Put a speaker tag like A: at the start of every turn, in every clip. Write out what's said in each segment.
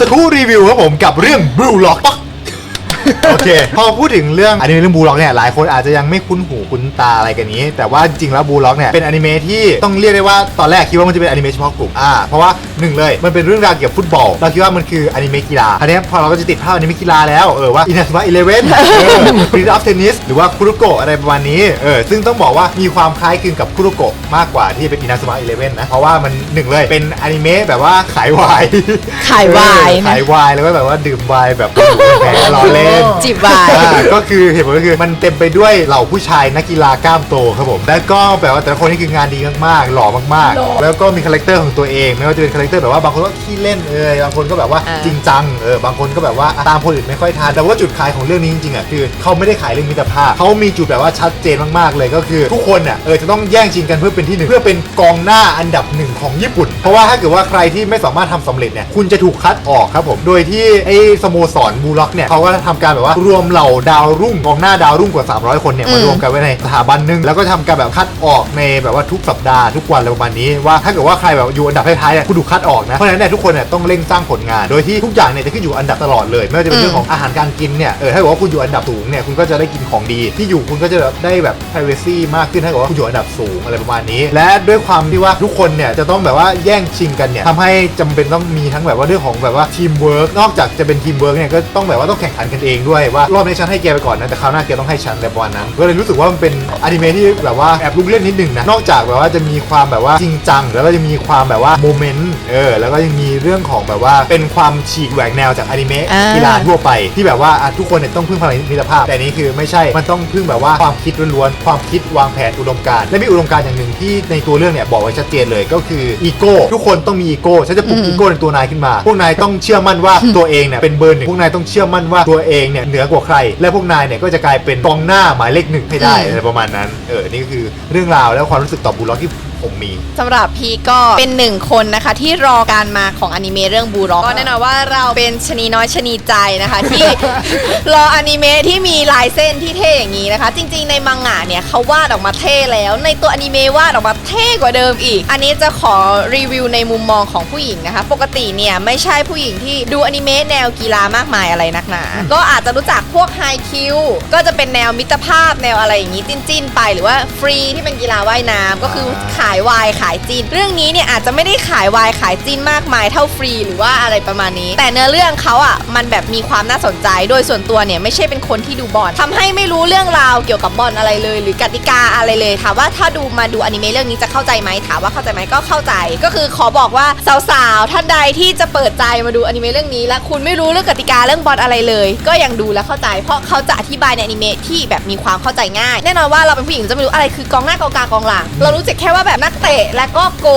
A: ตะคุรีวิวครับผมกับเรื่องบลูล็อก โอเค พอพูดถึงเรื่องอนิเมะเรื่องบูล็อกเนี่ยหลายคนอาจจะยังไม่คุ้นหูคุ้นตาอะไรกันนี้ แต่ว่าจริงแล้วบูล็อกเนี่ยเป็นอนิเมะที่ต้องเรียกได้ว่าตอนแรกคิดว่ามันจะเป็นอนิเมะเฉพาะกลุ่มอ่าเพราะว่าหนึ่งเลยมันเป็นเรื่องราวเกี่ยวกับฟุตบอลเราคิดว่ามันคืออนิเมะกีฬาอันนี้พอเราก็จะติดภาพอนิเมะกีฬาแล้วเออว่าอินาสมาอีเลเว่นฟรีดอฟเทนนิสหรือว่าคุรุโกะอะไรประมาณนี้เออซึ่งต้องบอกว่ามีความคล้ายคลึงกับคุรุโกะมากกว่าที่เป็นอินาสมาอีเลเว่นนะเพราะว่ามันหนึ่งเลยเป็นอนิเมะแบบว่าขายวาย
B: ขายวาย
A: เออ
B: นะ
A: ขายวายแล้วก็แบบว่าดื่มวายแบบแพ้ล้อเล่น
B: จิบวาย
A: อ่าก็คือเหตุผลก็คือมันเต็มไปด้วยเหล่าผู้ชายนักกีฬากล้ามโตครับผม แล้วก็แบบว่าแต่ละคนนี่คืองานดีมากๆ หล่อมาก
B: หล่อ
A: ๆ แล้วก็มีคาแรคเตอร์ของตัวเอง ไม่ว่าจะเป็นคาแรคเตอร์แบบว่าบางคนก็ขี้เล่นเออบางคนก็แบบว่า
B: อ่า
A: จริงจังเออบางคนก็แบบว่าตามคนอื่นไม่ค่อยทันแต่ว่าจุดขายของเรื่องนี้จริงๆอะคือเขาไม่ได้ขายเรื่องมิตรภาพเขามีจุดแบบว่าชัดเจนมากๆเลยก็คือ ทุกคนอะเออจะต้องแย่งชิงกันเพื่อเป็นที่หนึ่งเพื่อเป็นกองหน้าอันดับหนึ่งของญี่ปุ่น เพราะว่าถ้าเกิดว่าใครที่ไม่สามารถทำสำเร็จเนี่ยคุณจะถูกคัดออกครับผมโดยที่ไอ้สโมสรบูล็อกเนี่ยเขาก็ทำการแบบว่ารวมเหล่าดาวรุ่งกองหน้าดาวรุ่งกว่า 300 คนเนี่ย
B: อืม
A: มารวมกันไว้ในสถาบันหนึ่งแล้วก็ทำการแบบคัดออกในแบบว่าทุกสัปดาห์ทุกวันอะไรประมาณนี้ว่าถ้าเกิดว่าใครแบบอยู่อันดับท้ายๆเนี่ยคุณถูกคัดออกนะเพราะฉะนั้นเนี่ยทุกคนเนี่ยต้องเร่งสร้างผลงาน โดยที่ทุกอย่างเนี่ยจะขึ้นอยู่อันดับตลอดเลย ไม่ว่าจะเป็นเรื่องของอาหารการกินเนี่ยเออถ้าเกิดว่าคุณอยู่อันดับสูงเนี่ยคุณก็จะได้กินของดีที่อยู่คุณก็จะแบบได้แบบ privacy มากขึ้นถ้าเกิดว่าคุณอยู่อันดับสูงอะไรประมาณนี้ และด้วยความที่ว่าทุกคนเนี่ยจะต้องแบบว่าแย่งชิงกันเนี่ยทำให้จำเป็นต้องมีทั้งแบบว่าเรื่องของแบบว่าทีมเวิร์กนอกจากจะเป็นทีมเวิร์กเนี่ยก็ต้องแบบว่าต้องแข่งขันกันเองด้วยว่ารอบนี้ฉันให้แกไปก่อนนะแต่คราวหน้าแกต้องให้ฉันแบบวันนั้นก็เลยรู้สึกว่ามันเป็นอนิเมะที่แบบว่าแอบลุกเล่นนิดนึงนะนอกจากแบบว่าจะมีความแบบว่าจริงจัง แล้วก็จะมีความแบบว่าโมเมนต์เออแล้วก็ยังมีเรื่องของแบบว่าเป็นความฉีกแหวกแนวจากอนิเมะ
B: อ่า
A: กีฬาทั่วไป ที่แบบว่าอะทุกคนเนี่ยต้องพึ่งพลังมิตรภาพ แต่อันนี้คือไม่ใช่มันต้องพึ่งแบบว่าความคิดล้วนๆความคิดวางแผนอุดมการณ์และมีอุดมการณ์อย่างหนึ่งที่ในตัวเรื่องเนี่ยบอกไว้ชัดเจนเลยก็คืออีโก้ทุกคนต้องมีอีโก้ฉันจะปลุก
B: อืม
A: อีโก้ในตัวนายขึ้นมา พวกนายต้องเชื่อมั่นว่าตัวเองเนี่ยเป็นเบอร์หนึ่งพวกนายต้องเชื่อมั่นว่าตัวเองเนี่ยเหนือกว่าใคร และพวกนายเนี่ยก็จะกลายเป็นกองหน้าหมายเลขหนึ่งให้ได้
B: อืม
A: อะไรประมาณนั้นเออนี่ก็คือเรื่องราวและความรู้สึกต่อบูลล็อกที่ ผมมี
B: สำหรับพี่ก็เป็นหนึ่งคนนะคะที่รอการมาของอนิเมะเรื่องบูร็อกก็แน่นอนว่าเราเป็นชะนีน้อยชะนีใจนะคะ ที่ รออนิเมะที่มีลายเส้นที่เท่อย่างนี้นะคะ จริง ๆ ในมังงะเนี่ยเขาวาดออกมาเท่แล้ว ในตัวอนิเมะวาดออกมาเท่กว่าเดิมอีก อันนี้จะขอรีวิวในมุมมองของผู้หญิงนะคะ ปกติเนี่ยไม่ใช่ผู้หญิงที่ดูอนิเมะแนวกีฬามากมายอะไรนักหนา ก็อาจจะรู้จักพวกไฮคิวก็จะเป็นแนวมิตรภาพแนวอะไรอย่างนี้จิ้นๆไปหรือว่าฟรีที่เป็นกีฬาว่ายน้ำก็คือขายขายวายขายจีน เรื่องนี้เนี่ยอาจจะไม่ได้ขายวายขายจีนมากมายเท่าฟรีหรือว่าอะไรประมาณนี้ แต่เนื้อเรื่องเขาอะมันแบบมีความน่าสนใจ โดยส่วนตัวเนี่ยไม่ใช่เป็นคนที่ดูบอลทำให้ไม่รู้เรื่องราวเกี่ยวกับบอลอะไรเลย หรือกติกาอะไรเลยถามว่าถ้าดูมาดูอนิเมะเรื่องนี้จะเข้าใจไหมถามว่าเข้าใจไหมก็เข้าใจ ก็คือขอบอกว่าสาวๆท่านใดที่จะเปิดใจมาดูอนิเมะเรื่องนี้ และคุณไม่รู้เรื่องกติกาเรื่องบอลอะไรเลย ก็ยังดูและเข้าใจ เพราะเขาจะอธิบายในอนิเมะที่แบบมีความเข้าใจง่าย แน่นอนว่าเราเป็นผู้หญิงจะไม่รู้อะไรคือกองหน้ากองกลางกองหลังเรารู้จักแค่ว่าแบบนักเตะและก็โก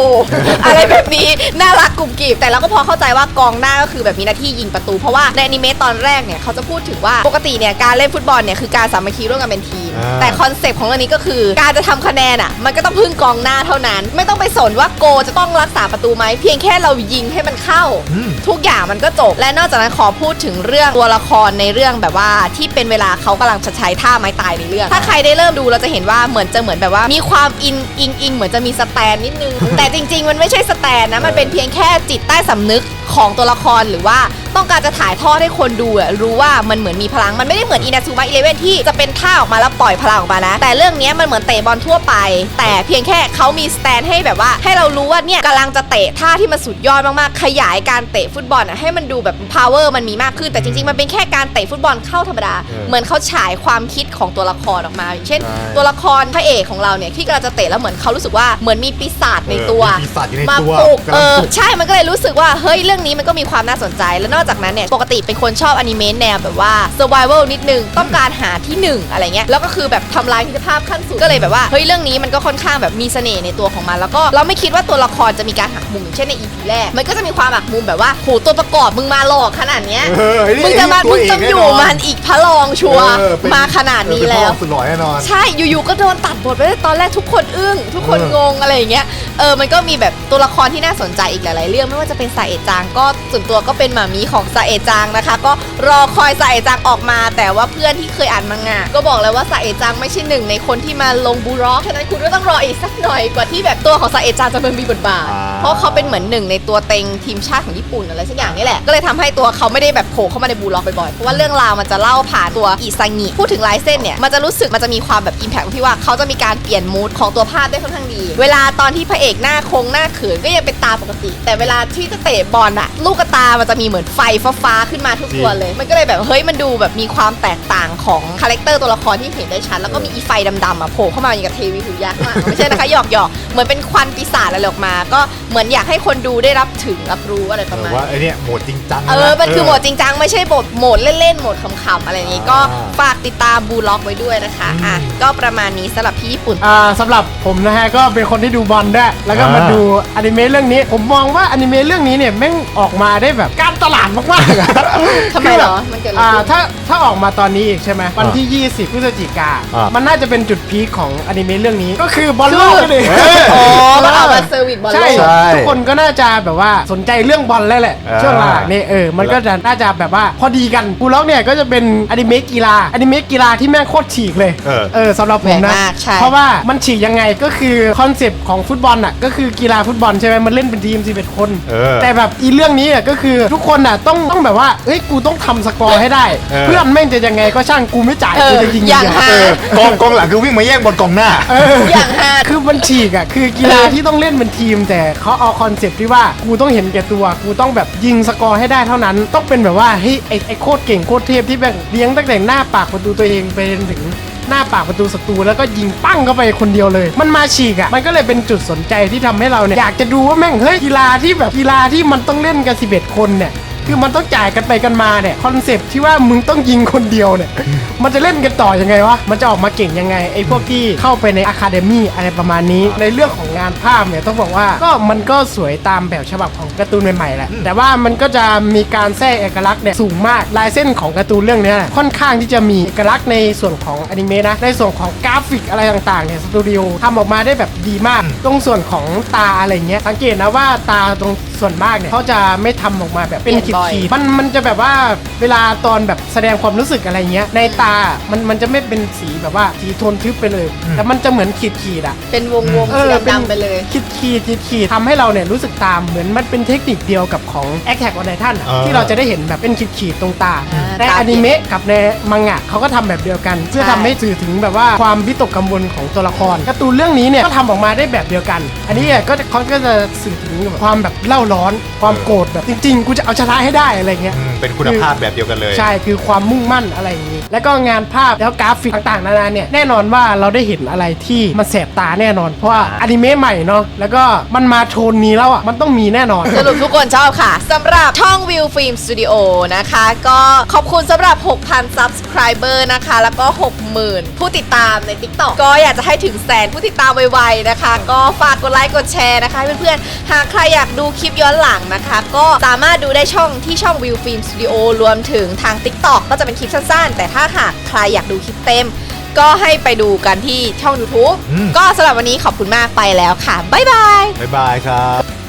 B: อะไรแบบนี้น่ารักกลุ่มกริบแต่เราก็พอเข้าใจว่ากองหน้าก็คือแบบมีหน้าที่ยิงประตูเพราะว่าในอนิเมะตอนแรกเนี่ยเขาจะพูดถึงว่าปกติเนี่ยการเล่นฟุตบอลเนี่ยคือการสามัคคีร่วมกันเป็นทีม
A: อ่า
B: แต่คอนเซปต์ของเรื่องนี้ก็คือ การจะทำคะแนนอะ มันก็ต้องพึ่งกองหน้าเท่านั้น ไม่ต้องไปสนว่าโกจะต้องรักษาประตูไหมเพียงแค่เรายิงให้มันเข้า
A: อืม
B: ทุกอย่างมันก็จบ และนอกจากนั้นขอพูดถึงเรื่องตัวละครในเรื่องแบบว่าที่เป็นเวลาเขากำลังจะใช้ท่าไม้ตายในเรื่อง ถ้าใครได้เริ่มดูเราจะเห็นว่าเหมือนจะเหมือนแบบว่า มีความอินอิงอิงเหมือนจะมีสแตนนิดนึงแต่จริง ๆ มันไม่ใช่สแตนนะมันเป็นเพียงแค่จิตใต้สำนึก ของตัวละครหรือว่าต้องการจะถ่ายทอดให้คนดูอะรู้ว่ามันเหมือนมีพลังมันไม่ได้เหมือนอินาซูมะอีเลเวนที่จะเป็นท่าออกมาแล้วปล่อยพลังออกมานะ แต่เรื่องเนี้ยมันเหมือนเตะบอลทั่วไป แต่เพียงแค่เขามีสแตนให้แบบว่า ให้เรารู้ว่าเนี่ยกำลังจะเตะท่าที่มันสุดยอดมากๆขยายการเตะฟุตบอลอะให้มันดูแบบ power มันมีมากขึ้นแต่จริงๆ มันเป็นแค่การเตะฟุตบอลเข้าธรรมดา
A: เออ
B: เหมือนเขาฉายความคิดของตัวละครออกมาอย่างเช่น
A: ใช่
B: ตัวละครพระเอกของเราเนี่ยที่กำลังจะเตะแล้วเหมือนเขารู้สึกว่าเหมือนมีปีศาจในตัว
A: เออมีปีศาจอยู่ใน
B: มา
A: ตัว
B: ปลุก
A: กำลัง
B: เออ
A: ปลุก
B: ใช่มันก็เลยรู้สึกว่าเฮ้ยเรื่องนี้มันก็มีความน่าสนใจ แล้วนอกจากนั้นเนี่ยปกติเป็นคนชอบอนิเมะแนวแบบว่า survival นิดนึงต้องการหาที่หนึ่งอะไรเงี้ยแล้วก็คือแบบทำลายมิตรภาพขั้นสุดก็เลยแบบว่าเฮ้ยเรื่องนี้มันก็ค่อนข้างแบบมีเสน่ห์ในตัวของมัน แล้วก็เราไม่คิดว่าตัวละครจะมีการหักมุมอย่างเช่นใน EP แรกมันก็จะมีความหักมุมแบบว่าโหตัวประกอบมึงมาหลอกขนาดเนี้ย
A: เออไอ้นี่
B: มึงจะมา
A: ตั
B: มึ
A: ว
B: ง
A: เอก
B: ต้อง
A: แน่
B: อนยู่
A: อน
B: มันอีกพระรองชัวร์
A: เออเป็น
B: มาขนาดนี้
A: เออเป็น
B: แล้ว
A: พ่อสุดหล่อแน่นอน
B: ใช่อยู่ๆก็โดนตัดบทไปเลยตอนแรกทุกคนอึ้งทุกคน
A: เออ
B: งงอะไรอย่างเงี้ยเออมันก็มีแบบตัวละครที่น่าสนใจอีกหลายๆเรื่องไม่ว่าจะเป็นสายเอจังก็ส่วนตัวก็เป็นหมามีของซาเอะจังนะคะ ก็รอคอยซาเอะจังออกมา แต่ว่าเพื่อนที่เคยอ่านมังงะก็บอกแล้วว่าซาเอะจังไม่ใช่หนึ่งในคนที่มาลงบูร็อกฉะนั้นคุณก็ต้องรออีกสักหน่อยกว่าที่แบบตัวของซาเอะจังจะมามีบทบาท
A: อ่า
B: เพราะเขาเป็นเหมือนหนึ่งในตัวเต็งทีมชาติของญี่ปุ่นอะไรสักอย่างนี่แหละ ก็เลยทำให้ตัวเขาไม่ได้แบบโผล่เข้ามาในบูร็อกบ่อยๆ เพราะว่าเรื่องราวมันจะเล่าผ่านตัวอิซางิพูดถึงลายเส้นเนี่ย มันจะรู้สึกมันจะมีความแบบอิมแพคที่ว่าเขาจะมีการเปลี่ยนมูดของตัวภาพได้ค่อนข้างดี เวลาตอนที่พระเอกหน้าคงหน้าเขินก็ยังเป็นตาปกติ แต่เวลาที่จะเตะบอลอะลูกกระตา มันจะมีเหมือนไฟฟ้าๆขึ้นมาทุกตัวเลย มันก็เลยแบบเฮ้ยมันดูแบบมีความแตกต่างของคาแรคเตอร์ตัวละครที่เห็นได้ชัดแล้วก็มีอีไฟดำๆอะโผล่เข้ามาอย่างกับเทวีสุริยะข้างหลังไม่ใช่นะคะหยอกหยอกๆเหมือนเป็นควันปีศาจอะไรออกมา ก็เหมือนอยากให้คนดูได้รับถึงรับรู้อะไรประมาณ
A: ว่าไอเนี่ยโหมดจริงจัง
B: เออมันคือโหมดจริงจังไม่ใช่โหมดโหมดเล่นๆโหมดขำๆอะไรอย่างงี้ก็
A: อ่า
B: ฝากติดตามบูล็อกไว้ด้วยนะคะ
A: อืม
B: อะก็ประมาณนี้สำหรับพี่ญี่ปุ่น
C: อ่าสำหรับผมนะฮะก็เป็นคนที่ดูบอลด้วยแล้วก็
A: อ่าม
C: มาดูอนิเมะเรื่องนี้ ผมมองว่าอนิเมะเรื่องนี้เนี่ยแม่งออกมาได้แบบการตลาดมากๆอะ
B: ทำไมเหรอมันเกิดอะไร
C: อ่า
B: ขึ้น
C: ถ้าถ้าออกมาตอนนี้อีกใช่ไหมวันที่ 20พฤศจิกา
A: อ่ามั
C: มันน่าจะเป็นจุดพีคของอนิเมะเรื่องนี้ก็คือบอลโลกนั่นเอง
A: เออ
B: อ๋อมันเอามาเซอร์วิสบอลโล
C: ใช่
B: ก
A: ใช่
C: ทุกคนก็น่าจะแบบว่าสนใจเรื่องบอลแล้วแหละ
A: อ่า
C: ช่วงหลังๆนี่เออมันก็จะน่าจะแบบว่าพอดีกันบูล็อกเนี่ยก็จะเป็นอนิเมะกีฬาอนิเมะกีฬาที่แม่งโคตรฉีกเลย
A: เออ
C: เออสำหรับผมนะ
B: แปลกมากใช่
C: เพราะว่ามันฉีกยังไงก็คือคอนเซปต์ของฟุตบอลอะก็คือกีฬาฟุตบอลใช่ไหมมันเล่นเป็นทีม11คน
A: เออ
C: แต่แบบอีเรื่องนี้อะก็คือทุกคนอะต้องต้องแบบว่าเฮ้ยกูต้องทำสกอร์ให้ได้
A: เออ
C: เพื่อนแม่งจะยังไงก็ช่างกูไม่จ่าย
B: เออ
C: กูจะยิง
B: อย่าง
C: เดียว
B: ฮา
A: เออกองกองหลังคือวิ่งมาแย่งบอลกองหน้า
C: เออ
B: อย่างฮา
C: คือมันฉีกอะคือกีฬาที่ต้องเล่นเป็นทีม แต่เขาเอาคอนเซปต์ที่ว่ากูต้องเห็นแก่ตัวกูต้องแบบยิงสกอร์ให้ได้เท่านั้น ต้องเป็นแบบว่าเฮ้ยไอ้ไอ้โคตรเก่งโคตรเทพที่แบบเลี้ยงตั้งแต่หน้าปากประตูตัวเองไปจนถึง หน้าปากประตูศัตรูแล้วก็ยิงปั้งเข้าไปคนเดียวเลย มันมาฉีกอะมันก็เลยเป็นจุดสนใจที่ทำให้เราเนี่ยอยากจะดูว่าแม่งเฮ้ยกีฬาที่แบบกีฬาที่มันต้องเล่นกัน11 คนเนี่ยคือมันต้องจ่ายกันไปกันมาเนี่ยคอนเซปที่ว่ามึงต้องยิงคนเดียวเนี่ย มันจะเล่นกันต่อยังไงวะ มันจะออกมาเก่งยังไงไอ้พวกที่เข้าไปในอะคาเดมี่อะไรประมาณนี้ ในเรื่องของงานภาพเนี่ยต้องบอกว่าก็มันก็สวยตามแบบฉบับของการ์ตูนใหม่ๆแหละ แต่ว่ามันก็จะมีการแทรกเอกลักษณ์เนี่ยสูงมาก ลายเส้นของการ์ตูนเรื่องเนี้ยค่อนข้างที่จะมีเอกลักษณ์ในส่วนของอนิเมะนะ ในส่วนของกราฟิกอะไรต่างๆเนี่ยสตูดิโอทำออกมาได้แบบดีมาก ตรงส่วนของตาอะไรเงี้ยสังเกตนะว่าตาตรงส่วนมากเนี่ยเขาจะไม่ทำออกมาแบบเป็น
B: เปลี่ยนบ่อย
C: ขีดๆมันมันจะแบบว่าเวลาตอนแบบแสดงความรู้สึกอะไรเงี้ยในตามันมันจะไม่เป็นสีแบบว่าสีโทนทึบไปเลยแต่มันจะเหมือนขีดขีดๆอะ
B: เป็นวงวงๆ
C: เอ
B: สี
C: อเป็น
B: ดำๆไปเลย
C: ขีดขีดขีดขีดทำให้เราเนี่ยรู้สึกตามเหมือนมันเป็นเทคนิคเดียวกับของ a อ t a c k on Titan อะ
A: เออ
C: ที่เราจะได้เห็นแบบเป็นขีดขีดๆตรงตา
B: อ่า
C: ใน
B: ตา
C: อนิเมะกับในมังงะเขาก็ทำแบบเดียวกัน เพื่อ
B: ใช่
C: ทำให้สื่อถึงแบบว่าความวิตกกังวลของตัวละครการ์ตูนเรื่องนี้เนี่ยก็ทำออกมาได้แบบเดียวกัน อันนี้เนี่ยก็จะเขาก็จะสื่อถึงแบบความแบบเล่าร้อน ความโกรธแบบจริง ๆ กูจะเอาชนะให้ได้อะไรเงี้ย
A: อืม เป็นคุณภาพแบบเดียวกันเลย
C: ใช่คือความมุ่งมั่นอะไรอย่างนี้ แล้วก็งานภาพแล้วกราฟิกต่างๆนานาเนี่ยแน่นอนว่าเราได้เห็นอะไรที่มันแสบตาแน่นอนเพราะว่าอนิเมะใหม่เนาะแล้วก็มันมาโทนนี้แล้วอะมันต้องมีแน่นอน
B: สรุปทุกคนชอบค่ะสำหรับช่องวิวฟิล์มสตูดิโอนะคะ ก็ขอบคุณสำหรับ 6,000 subscriber นะคะ แล้วก็ 60,000 ผู้ติดตามใน TikTok ก็อยากจะให้ถึงแสนผู้ติดตามไวๆนะคะ ก็ฝากกดไลค์กดแชร์นะคะให้เพื่อนๆหากใครอยากดูคลิปย้อนหลังนะคะ ก็สามารถดูได้ช่องที่ช่องวิวฟิล์มสตูดิโอรวมถึงทาง TikTok ก็จะเป็นคลิปสั้นๆ แต่ถ้าหากใครอยากดูคลิปเต็ม ก็ให้ไปดูกันที่ช่อง YouTube
A: อืม
B: ก็สำหรับวันนี้ขอบคุณมากไปแล้วค่ะ บ๊ายบาย
A: บ๊ายบายครับ